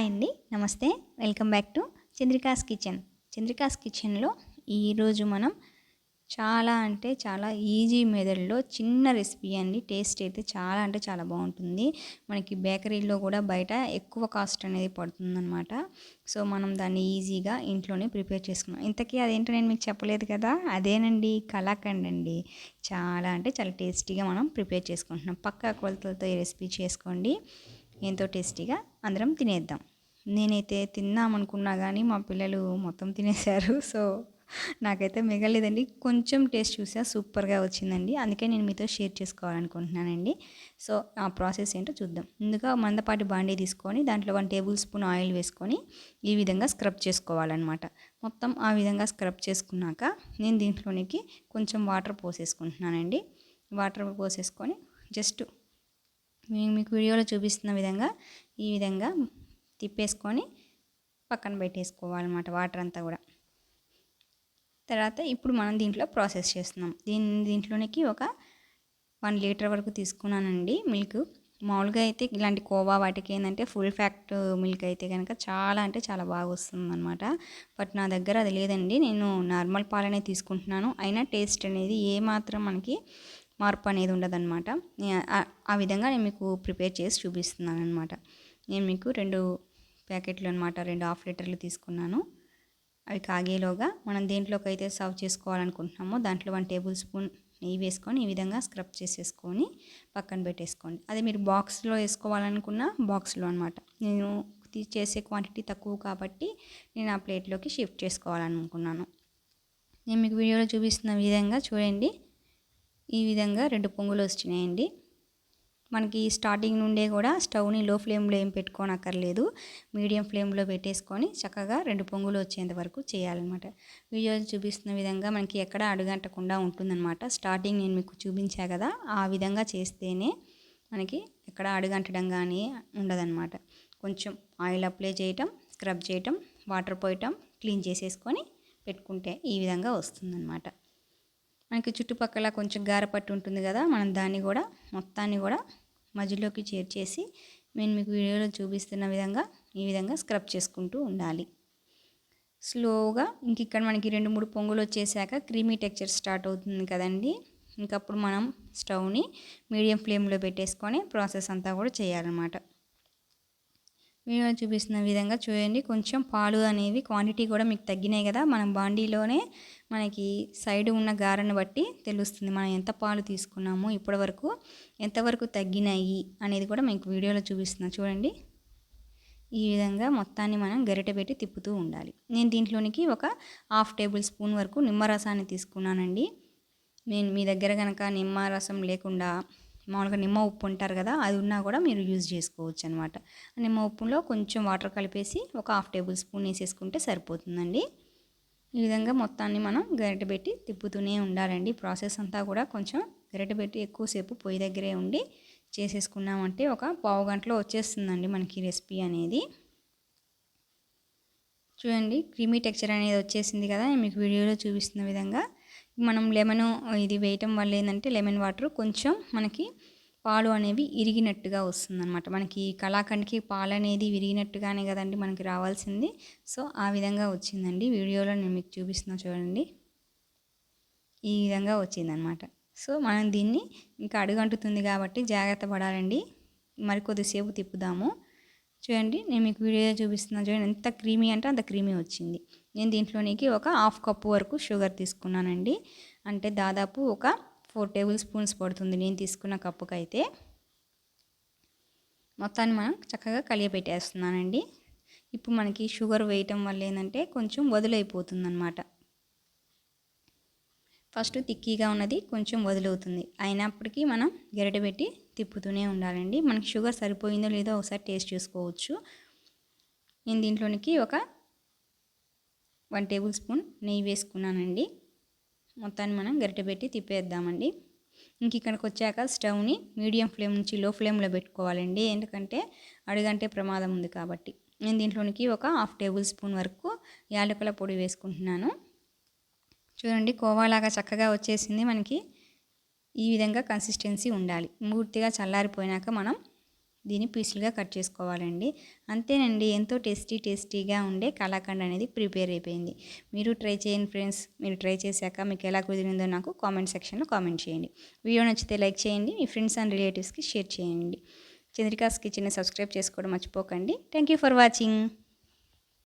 Hi అండి నమస్తే. Welcome back to Chandrika's kitchen. Chandrika's కిచెన్లో ఈరోజు మనం చాలా అంటే చాలా ఈజీ మెథడ్లో చిన్న రెసిపీ అండి. టేస్ట్ అయితే చాలా అంటే చాలా బాగుంటుంది. మనకి బేకరీలో కూడా బయట ఎక్కువ కాస్ట్ అనేది పడుతుందన్నమాట. సో మనం దాన్ని ఈజీగా ఇంట్లోనే ప్రిపేర్ చేసుకున్నాం. ఇంతకీ అదేంటో నేను మీకు చెప్పలేదు కదా? అదేనండి కలాకండ్ అండి. చాలా అంటే చాలా టేస్టీగా మనం ప్రిపేర్ చేసుకుంటున్నాం. పక్కా కొలతలతో ఈ రెసిపీ చేసుకోండి. ఎంతో టేస్టీగా అందరం తినేద్దాం. నేనైతే తిన్నామనుకున్నా కానీ మా పిల్లలు మొత్తం తినేశారు. సో నాకైతే మిగలేదండి. కొంచెం టేస్ట్ చూసా సూపర్గా వచ్చిందండి. అందుకే నేను మీతో షేర్ చేసుకోవాలనుకుంటున్నానండి. సో ఆ ప్రాసెస్ ఏంటో చూద్దాం. ముందుగా మందపాటి బాండీ తీసుకొని దాంట్లో వన్ టేబుల్ స్పూన్ ఆయిల్ వేసుకొని ఈ విధంగా స్క్రబ్ చేసుకోవాలన్నమాట. మొత్తం ఆ విధంగా స్క్రబ్ చేసుకున్నాక నేను దీంట్లోనికి కొంచెం వాటర్ పోసేసుకుంటున్నానండి. వాటర్ పోసేసుకొని జస్ట్ నేను మీకు వీడియోలో చూపిస్తున్న విధంగా ఈ విధంగా తిప్పేసుకొని పక్కన పెట్టేసుకోవాలన్నమాట వాటర్ అంతా కూడా. తర్వాత ఇప్పుడు మనం దీంట్లో ప్రాసెస్ చేస్తున్నాం. దీని దీంట్లోనికి ఒక వన్ లీటర్ వరకు తీసుకున్నానండి మిల్క్. మామూలుగా అయితే ఇలాంటి కోవా వాటికి ఏంటంటే ఫుల్ ఫ్యాక్ట్ మిల్క్ అయితే కనుక చాలా అంటే చాలా బాగా వస్తుంది అనమాట బట్ నా దగ్గర అది లేదండి. నేను నార్మల్ పాలనే తీసుకుంటున్నాను. అయినా టేస్ట్ అనేది ఏమాత్రం మనకి మార్పు అనేది ఉండదన్నమాట. ఆ విధంగా నేను మీకు ప్రిపేర్ చేసి చూపిస్తున్నాను అనమాట నేను మీకు రెండు ప్యాకెట్లు అనమాట రెండు హాఫ్ లీటర్లు తీసుకున్నాను. అవి కాగేలోగా మనం దేంట్లోకి అయితే సర్వ్ చేసుకోవాలనుకుంటున్నామో దాంట్లో వన్ టేబుల్ స్పూన్ నెయ్యి వేసుకొని ఈ విధంగా స్క్రబ్ చేసేసుకొని పక్కన పెట్టేసుకోండి. అదే మీరు బాక్స్లో వేసుకోవాలనుకున్న బాక్స్లో అనమాట నేను చేసే క్వాంటిటీ తక్కువ కాబట్టి నేను ఆ ప్లేట్లోకి షిఫ్ట్ చేసుకోవాలనుకున్నాను. నేను మీకు వీడియోలో చూపిస్తున్న విధంగా చూడండి. ఈ విధంగా రెండు పొంగులు వచ్చినాయండి. మనకి స్టార్టింగ్ నుండే కూడా స్టవ్ని లో ఫ్లేమ్లో ఏం పెట్టుకోనక్కర్లేదు. మీడియం ఫ్లేమ్లో పెట్టేసుకొని చక్కగా రెండు పొంగులు వచ్చేంత వరకు చేయాలన్నమాట. వీడియోలు చూపిస్తున్న విధంగా మనకి ఎక్కడ అడుగంటకుండా ఉంటుందన్నమాట. స్టార్టింగ్ నేను మీకు చూపించా కదా ఆ విధంగా చేస్తేనే మనకి ఎక్కడ అడుగంటడం కానీ ఉండదన్నమాట. కొంచెం ఆయిల్ అప్లై చేయటం స్క్రబ్ చేయటం వాటర్ పోయటం క్లీన్ చేసేసుకొని పెట్టుకుంటే ఈ విధంగా వస్తుందన్నమాట. మనకి చుట్టుపక్కల కొంచెం గారపట్టు ఉంటుంది కదా మనం దాన్ని కూడా మొత్తాన్ని కూడా మధ్యలోకి చేర్చేసి నేను మీకు వీడియోలో చూపిస్తున్న విధంగా ఈ విధంగా స్క్రబ్ చేసుకుంటూ ఉండాలి. స్లోగా ఇంక ఇక్కడ మనకి రెండు మూడు పొంగులు వచ్చేసాక క్రీమీ టెక్చర్ స్టార్ట్ అవుతుంది కదండి. ఇంకప్పుడు మనం స్టవ్ని మీడియం ఫ్లేమ్లో పెట్టేసుకొని ప్రాసెస్ అంతా కూడా చేయాలన్నమాట. వీడియోలో చూపిస్తున్న విధంగా చూడండి. కొంచెం పాలు అనేవి క్వాంటిటీ కూడా మీకు తగ్గినాయి కదా. మనం బాండీలోనే మనకి సైడ్ ఉన్న గారెను బట్టి తెలుస్తుంది మనం ఎంత పాలు తీసుకున్నాము ఇప్పటివరకు ఎంతవరకు తగ్గినాయి అనేది కూడా మీకు వీడియోలో చూపిస్తున్నాను చూడండి. ఈ విధంగా మొత్తాన్ని మనం గరిటె పెట్టి తిప్పుతూ ఉండాలి. నేను దీంట్లోనికి ఒక హాఫ్ టేబుల్ స్పూన్ వరకు నిమ్మరసాన్ని తీసుకున్నానండి. నేను మీ దగ్గర కనుక నిమ్మరసం లేకుండా మామూలుగా నిమ్మ ఉప్పు ఉంటారు కదా అది ఉన్నా కూడా మీరు యూజ్ చేసుకోవచ్చు అనమాట నిమ్మ ఉప్పులో కొంచెం వాటర్ కలిపేసి ఒక హాఫ్ టేబుల్ స్పూన్ వేసేసుకుంటే సరిపోతుందండి. ఈ విధంగా మొత్తాన్ని మనం గరిటె పెట్టి తిప్పుతూనే ఉండాలండి. ప్రాసెస్ అంతా కూడా కొంచెం గరిటె పెట్టి ఎక్కువసేపు పొయ్యి దగ్గరే ఉండి చేసేసుకున్నామంటే ఒక పావు గంటలో వచ్చేస్తుందండి మనకి రెసిపీ అనేది. చూడండి క్రీమీ టెక్చర్ అనేది వచ్చేసింది కదా మీకు వీడియోలో చూపిస్తున్న విధంగా. మనం లెమన్ ఇది వేయటం వల్ల ఏంటంటే లెమన్ వాటర్ కొంచెం మనకి పాలు అనేవి ఇరిగినట్టుగా వస్తుందన్నమాట. మనకి కళాఖండ్కి పాలు అనేది విరిగినట్టుగానే కదండి మనకి రావాల్సింది. సో ఆ విధంగా వచ్చిందండి. వీడియోలో నేను మీకు చూపిస్తున్నా చూడండి. ఈ విధంగా వచ్చిందనమాట సో మనం దీన్ని ఇంకా అడుగంటుతుంది కాబట్టి జాగ్రత్త పడాలండి. మరి కొద్దిసేపు తిప్పుదాము. చూడండి నేను మీకు వీడియో చూపిస్తున్నా చూడండి. ఎంత క్రీమీ అంటే అంత క్రీమీ వచ్చింది. నేను దీంట్లోనికి ఒక హాఫ్ కప్పు వరకు షుగర్ తీసుకున్నానండి. అంటే దాదాపు ఒక ఫోర్ టేబుల్ స్పూన్స్ పడుతుంది నేను తీసుకున్న కప్పుకి అయితే మొత్తాన్ని మనం చక్కగా కలియపెట్టేస్తున్నానండి. ఇప్పుడు మనకి షుగర్ వేయటం వల్ల ఏంటంటే కొంచెం వదులైపోతుంది అనమాట ఫస్ట్ తిక్కీగా ఉన్నది కొంచెం వదులవుతుంది. అయినప్పటికీ మనం గెరట పెట్టి తిప్పుతూనే ఉండాలండి. మనకి షుగర్ సరిపోయిందో లేదో ఒకసారి టేస్ట్ చేసుకోవచ్చు. నేను దీంట్లోనికి ఒక వన్ టేబుల్ స్పూన్ నెయ్యి వేసుకున్నానండి. మొత్తాన్ని మనం గరిటె పెట్టి తిప్పేద్దామండి. ఇంక ఇక్కడికి వచ్చాక స్టవ్ని మీడియం ఫ్లేమ్ నుంచి లో ఫ్లేమ్లో పెట్టుకోవాలండి. ఎందుకంటే అడుగంటే ప్రమాదం ఉంది కాబట్టి. నేను దీంట్లోనికి ఒక హాఫ్ టేబుల్ స్పూన్ వరకు యాలకుల పొడి వేసుకుంటున్నాను. చూడండి కోవాలాగా చక్కగా వచ్చేసింది. మనకి ఈ విధంగా కన్సిస్టెన్సీ ఉండాలి. పూర్తిగా చల్లారిపోయినాక మనం దీన్ని పీసులుగా కట్ చేసుకోవాలండి. అంతేనండి ఎంతో టేస్టీ టేస్టీగా ఉండే కళాఖండ్ అనేది ప్రిపేర్ అయిపోయింది. మీరు ట్రై చేయండి ఫ్రెండ్స్. మీరు ట్రై చేశాక మీకు ఎలా కుదిరిందో నాకు కామెంట్ సెక్షన్లో కామెంట్ చేయండి. వీడియో నచ్చితే లైక్ చేయండి మీ ఫ్రెండ్స్ అండ్ రిలేటివ్స్కి షేర్ చేయండి. చంద్రికాస్ కిచెన్ని సబ్స్క్రైబ్ చేసుకోవడం మర్చిపోకండి. Thank you for watching.